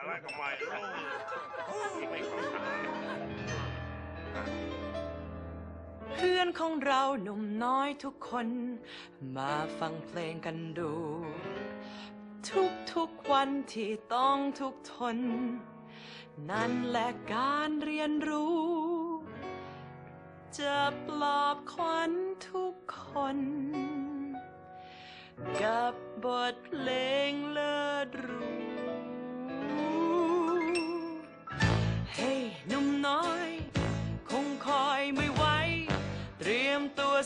อะไรก็ไมไม่เข้าใจเพื่อนของเราหนุ่มน้อยทุกคน มาฟังเพลงกันดู ทุกทุกๆวันที่ต้องทุกทน นั่นแหละการเรียนรู้ จะปลอบขวัญทุกคน กับบทเพลง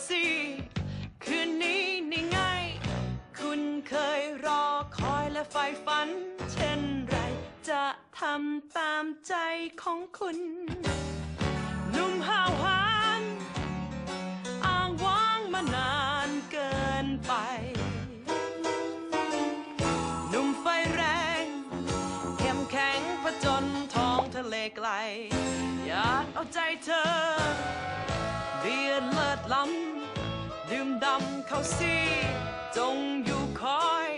สิคืนนี้นี่ไง คุณเคยรอคอยและใฝ่ฝัน เช่นไรจะทำตามใจของคุณหนุ่มห้าวหาญอ้างว้างมานานเกินไปหนุ่มไฟแรงเข้มแข็งผจญท้องทะเลไกล อยากเอาใจเธอ ยดเลิศล้ำดื่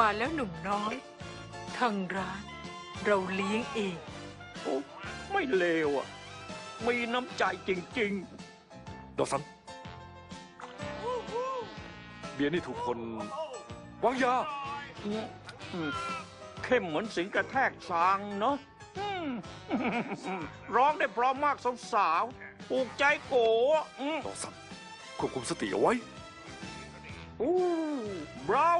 มาแล้วหนุ่มน้อย ทางร้านเราเลี้ยงเองโอ้ไม่เลวอะ มีน้ำใจจริงดอสันเบียร์นี่ถูกคนวางยาๆอืมอืมเข้มเหมือนสิงกระแทกสางเนาะอืมร้องได้เพราะมากสาวๆปลูกใจโกะอืมดอสันควบคุมสติเอาไว้ อู้บรา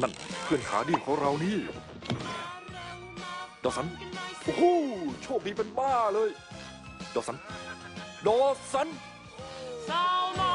นั่นเพื่อนขาดีของเรานี่ดอสัน โอ้โหโชคดีเป็นบ้าเลย ดอสัน ดอสันสาวน้